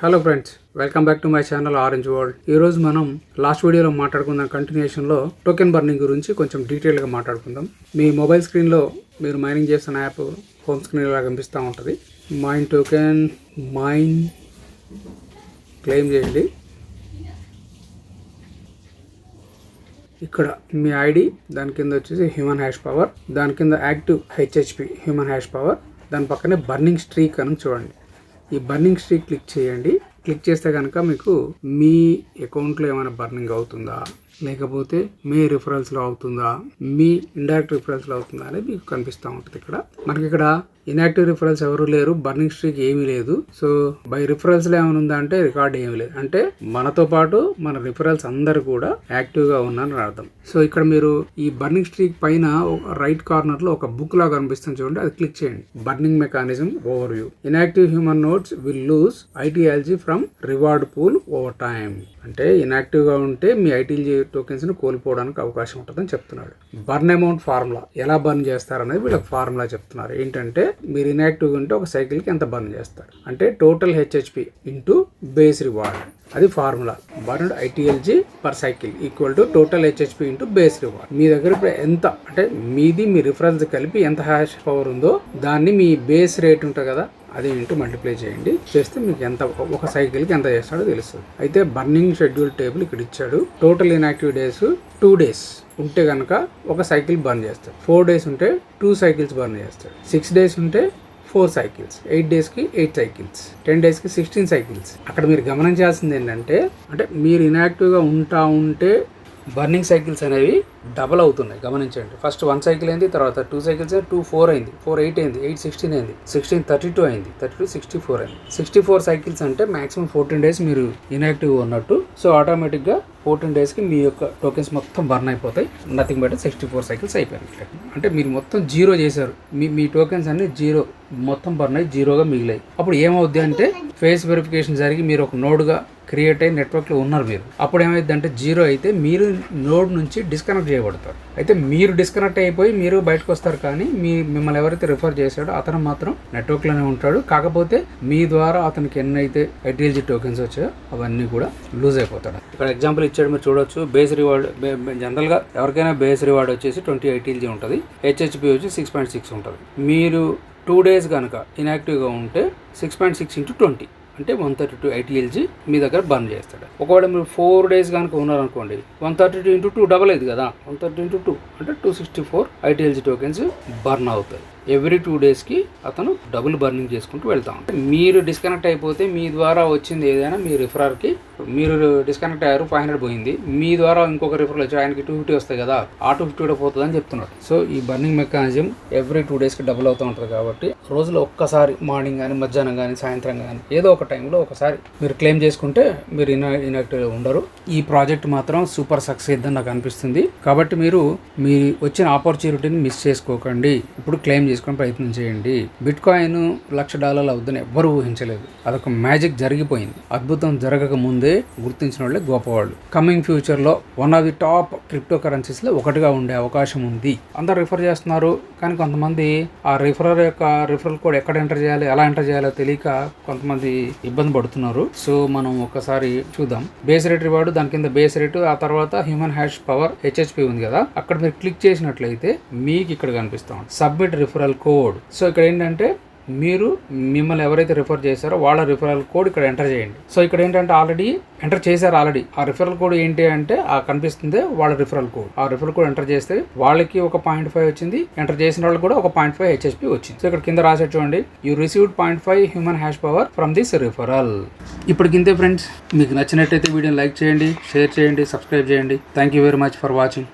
Hello friends welcome back to my channel orange world ఈరోజు మనం last వీడియోలో మాట్లాడుకున్న కంటిన్యూషన్లో టోకెన్ బర్నింగ్ గురించి కొంచెం డీటెయిల్గా మాట్లాడుకుందాం. మీ మొబైల్ స్క్రీన్లో మీరు మైనింగ్ చేస్తున్న యాప్ హోమ్ స్క్రీన్ ఇలా కనిపిస్తూ ఉంటుంది. మైన్ టోకెన్ మైన్ క్లెయిమ్ చేయండి. ఇక్కడ మీ ఐడి దాని కింద వచ్చేసి హ్యూమన్ హ్యాష్ పవర్ దాని కింద active HHP human hash power దాని పక్కనే బర్నింగ్ స్ట్రీక్ అని చూడండి. ఈ బర్నింగ్ స్ట్రీక్ క్లిక్ చేయండి. క్లిక్ చేస్తే కనుక మీకు మీ అకౌంట్లో ఏమైనా బర్నింగ్ అవుతుందా? లేకపోతే మీ రిఫరెన్స్లో అవుతుందా? మీ ఇండైరెక్ట్ రిఫరెన్స్లో అవుతుందా అనేది మీకు కనిపిస్తూ ఉంటుంది ఇక్కడ. మనకి ఇక్కడ ఇన్యాక్టివ్ రిఫరెన్స్ ఎవరు లేరు బర్నింగ్ స్ట్రీక్ ఏమీ లేదు. సో బై రిఫరెన్స్లో ఏమైనా ఉందా అంటే రికార్డ్ ఏమీ లేదు. అంటే మనతో పాటు మన రిఫరెన్స్ అందరు కూడా యాక్టివ్గా ఉన్నారని అర్థం. సో ఇక్కడ మీరు ఈ బర్నింగ్ స్ట్రీక్ పైన రైట్ కార్నర్లో ఒక బుక్ లాగా కనిపిస్తుంది చూడండి. అది క్లిక్ చేయండి. Burning mechanism over view inactive human notes will lose ITLG from reward pool over time అంటే inactive గా ఉంటే మీ ఐటీఎల్జీ టోకెన్స్ని కోల్పోవడానికి అవకాశం ఉంటుందని చెప్తున్నాడు. బర్న్ అమౌంట్ ఫార్ములా ఎలా బర్న్ చేస్తారనేది వీళ్ళకి ఫార్ములా చెప్తున్నారు. ఏంటంటే మీరు ఇన్యాక్టివ్గా ఉంటే ఒక సైకిల్కి ఎంత బర్న్ చేస్తారు? అంటే total HHP into base reward. అది formula. Burned ITLG per cycle equal to total HHP into base reward. మీ దగ్గర ఇప్పుడు ఎంత? అంటే మీది మీ రిఫరెన్స్ కలిపి ఎంత హ్యాష్ పవర్ ఉందో దాన్ని మీ బేస్ రేట్ ఉంటుంది కదా అది ఇంటూ మల్టిప్లై చేయండి. చేస్తే మీకు ఎంత ఒక సైకిల్కి ఎంత చేస్తాడో తెలుస్తుంది. అయితే బర్నింగ్ షెడ్యూల్ టేబుల్ ఇక్కడ ఇచ్చాడు. Total inactive days two days ఉంటే కనుక ఒక సైకిల్ బర్న్ చేస్తాడు. ఫోర్ డేస్ ఉంటే టూ సైకిల్స్ బర్న్ చేస్తాడు. సిక్స్ డేస్ ఉంటే ఫోర్ సైకిల్స్ ఎయిట్ డేస్కి ఎయిట్ సైకిల్స్ టెన్ డేస్కి సిక్స్టీన్ సైకిల్స్ అక్కడ మీరు గమనించాల్సింది ఏంటంటే అంటే మీరు ఇన్యాక్టివ్గా ఉంటా ఉంటే బర్నింగ్ సైకిల్స్ అనేవి డబల్ అవుతున్నాయి గమనించండి. ఫస్ట్ వన్ సైకిల్ అయింది తర్వాత టూ సైకిల్స్ టూ ఫోర్ అయింది ఫోర్ ఎయిట్ అయింది ఎయిట్ సిక్స్టీన్ అయింది సిక్స్టీన్ థర్టీ టూ అయింది థర్టీ టూ సిక్స్టీ ఫోర్ అయింది. సిక్స్టీ ఫోర్ సైకిల్స్ అంటే మాక్సిమం ఫోర్టీన్ డేస్ మీరు ఇన్యాక్టివ్ ఉన్నట్టు సో ఆటోమేటిక్గా ఫోర్టీన్ డేస్కి మీ యొక్క టోకెన్స్ మొత్తం బర్న్ అయిపోతాయి. Nothing but sixty four cycles అయిపోయినాయి. అంటే మీరు మొత్తం జీరో చేశారు. మీ మీ టోకెన్స్ అన్ని జీరో మొత్తం బర్న్ అయ్యి జీరోగా మిగిలాయి. అప్పుడు ఏమవుద్ది అంటే ఫేస్ వెరిఫికేషన్ జరిగి మీరు ఒక నోడ్గా క్రియేట్ అయ్యి నెట్వర్క్లో ఉన్నారు మీరు. అప్పుడు ఏమైందంటే జీరో అయితే మీరు నోడ్ నుంచి డిస్కనెక్ట్ చేయబడతారు. అయితే మీరు డిస్కనెక్ట్ అయిపోయి మీరు బయటకు వస్తారు కానీ మీ మిమ్మల్ని ఎవరైతే రిఫర్ చేశాడో అతను మాత్రం నెట్వర్క్లోనే ఉంటాడు. కాకపోతే మీ ద్వారా అతనికి ఎన్నైతే ఐటీఎల్జీ టోకెన్స్ వచ్చాయో అవన్నీ కూడా లూజ్ అయిపోతాడు. ఇక్కడ ఎగ్జాంపుల్ ఇచ్చాడు మీరు చూడొచ్చు. బేస్ రివార్డ్ జనరల్గా ఎవరికైనా బేస్ రివార్డ్ వచ్చేసి ట్వంటీ ఐటీఎల్జీ ఉంటుంది. హెచ్హెచ్పి వచ్చి సిక్స్ పాయింట్ సిక్స్ ఉంటుంది. మీరు టూ డేస్ కనుక ఇన్యాక్టివ్గా ఉంటే six point six into twenty. అంటే వన్ థర్టీ టూ ఐటీఎల్జీ మీ దగ్గర బర్న్ చేస్తాడు. ఒకవేళ మీరు ఫోర్ డేస్ కనుక ఉన్నారనుకోండి one thirty two into two double అయింది కదా వన్ థర్టీ ఇంటూ టూ అంటే two sixty four ITLG tokens burn అవుతాయి. ఎవ్రీ టూ డేస్కి అతను డబుల్ బర్నింగ్ చేసుకుంటూ వెళ్తా ఉంటాడు. మీరు డిస్కనెక్ట్ అయిపోతే మీ ద్వారా వచ్చింది ఏదైనా మీ రిఫరర్కి మీరు డిస్కనెక్ట్ అయ్యారు ఫైవ్ హండ్రెడ్ పోయింది. మీ ద్వారా ఇంకొక రిఫరల్ వచ్చి ఆయనకి టూ ఫిఫ్టీ వస్తాయి కదా ఆ టూ ఫిఫ్టీ కూడా పోతుంది అని చెప్తున్నాడు. సో ఈ బర్నింగ్ మెకానిజం ఎవ్రీ టూ డేస్కి డబుల్ అవుతూ ఉంటుంది కాబట్టి రోజులో ఒక్కసారి మార్నింగ్ కానీ మధ్యాహ్నం కానీ సాయంత్రం కానీ ఏదో ఒక టైంలో ఒకసారి మీరు క్లెయిమ్ చేసుకుంటే మీరు ఇన్ ఇన్యాక్టివ్ ఉండరు. ఈ ప్రాజెక్ట్ మాత్రం సూపర్ సక్సెస్ అని నాకు అనిపిస్తుంది. కాబట్టి మీరు మీ వచ్చిన ఆపర్చునిటీని మిస్ చేసుకోకండి. ఇప్పుడు క్లెయిమ్ చేసుకునే ప్రయత్నం చేయండి. బిట్ కాయిన్ లక్ష డాలర్లు అవుద్దని ఎవ్వరూ ఊహించలేదు. అదొక మ్యాజిక్ జరిగిపోయింది. అద్భుతం జరగక ముందే గుర్తించిన వాళ్ళే గొప్పవాళ్ళు కమింగ్ ఫ్యూచర్లో one of the top crypto కరెన్సీస్లో ఒకటిగా ఉండే అవకాశం ఉంది. అందరు రిఫర్ చేస్తున్నారు. కానీ కొంతమంది ఆ రిఫరర్ యొక్క రిఫరల్ కోడ్ ఎక్కడ ఎంటర్ చేయాలి ఎలా ఎంటర్ చేయాలో తెలియక కొంతమంది ఇబ్బంది పడుతున్నారు. సో మనం ఒకసారి చూద్దాం. బేస్ రేట్ రివార్డు దాని కింద బేస్ రేటు ఆ తర్వాత హ్యూమన్ హ్యాష్ పవర్ హెచ్హెచ్పి ఉంది కదా. అక్కడ మీరు క్లిక్ చేసినట్లయితే మీకు ఇక్కడ కనిపిస్తాం సబ్మిట్ రిఫరల్ కోడ్ సో ఇక్కడ ఏంటంటే మీరు మిమ్మల్ని ఎవరైతే రిఫర్ చేశారో వాళ్ళ రిఫరల్ కోడ్ ఇక్కడ ఎంటర్ చేయండి. సో ఇక్కడ ఏంటంటే ఆల్రెడీ ఎంటర్ చేశారు ఆల్రెడీ ఆ రిఫరల్ కోడ్ ఏంటి అంటే ఆ కనిపిస్తుంది వాళ్ళ రిఫరల్ కోడ్ ఆ రిఫరల్ కోడ్ ఎంటర్ చేస్తే వాళ్ళకి ఒక పాయింట్ ఫైవ్ వచ్చింది. ఎంటర్ చేసిన వాళ్ళకి కూడా ఒక పాయింట్ ఫైవ్ హెచ్ఎస్పి వచ్చింది. సో ఇక్కడ కింద రాసే చూడండి. You received point five human hash power from this referral ఇప్పుడు కిందే ఫ్రెండ్స్ మీకు నచ్చినట్టయితే వీడియోని లైక్ చేయండి షేర్ చేయండి సబ్స్క్రైబ్ చేయండి. Thank you very much for watching